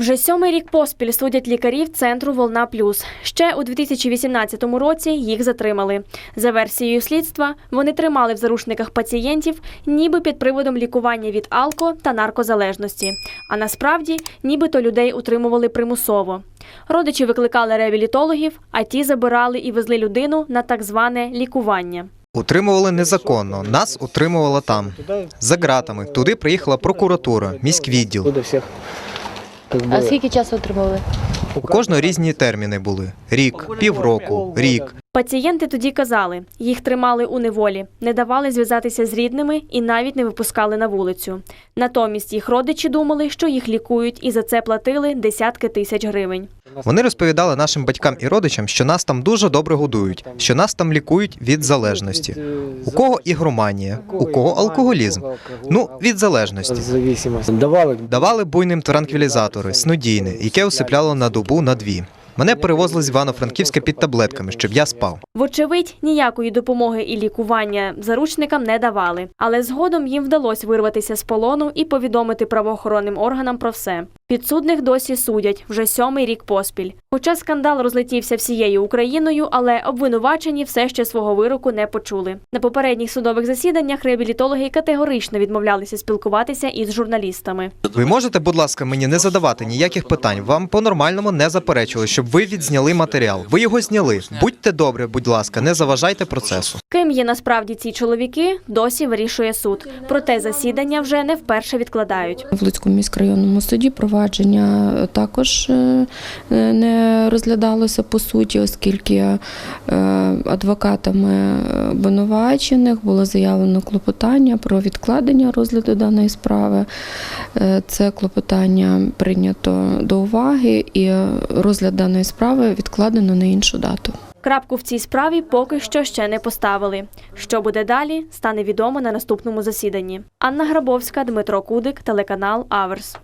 Вже сьомий рік поспіль судять лікарів центру Волна Плюс. Ще у 2018 році їх затримали. За версією слідства, вони тримали в заручниках пацієнтів, ніби під приводом лікування від алко та наркозалежності. А насправді, нібито людей утримували примусово. Родичі викликали реабілітологів, а ті забирали і везли людину на так зване лікування. Утримували незаконно. Нас утримувала там. За ґратами. Туди приїхала прокуратура, міськвідділ. А скільки часу отримали? У кожного різні терміни були: рік, півроку, рік. Пацієнти тоді казали, їх тримали у неволі, не давали зв'язатися з рідними і навіть не випускали на вулицю. Натомість їх родичі думали, що їх лікують, і за це платили десятки тисяч гривень. Вони розповідали нашим батькам і родичам, що нас там дуже добре годують, що нас там лікують від залежності. У кого ігроманія, у кого алкоголізм. Ну, від залежності. Давали буйним транквілізатори, снодійне, яке усипляло на добу на дві. Мене перевозили з Івано-Франківська під таблетками, щоб я спав. Вочевидь, ніякої допомоги і лікування заручникам не давали, але згодом їм вдалося вирватися з полону і повідомити правоохоронним органам про все. Підсудних досі судять вже сьомий рік поспіль. Хоча скандал розлетівся всією Україною, але обвинувачені все ще свого вироку не почули. На попередніх судових засіданнях реабілітологи категорично відмовлялися спілкуватися із журналістами. Ви можете, будь ласка, мені не задавати ніяких питань. Вам по-нормальному не заперечили, щоб ви відзняли матеріал. Ви його зняли. Будьте добре, будь ласка, не заважайте процесу. Ким є насправді ці чоловіки, досі вирішує суд. Проте засідання вже не вперше відкладають. В Луцькому міськрайонному суді провадження також е, не розглядалося по суті, оскільки е, адвокатами обвинувачених було заявлено клопотання про відкладення розгляду даної справи. Е, Це клопотання прийнято до уваги і розгляд даної справи відкладено на іншу дату. Крапку в цій справі поки що ще не поставили. Що буде далі, стане відомо на наступному засіданні. Анна Грабовська, Дмитро Кудик, телеканал Аверс.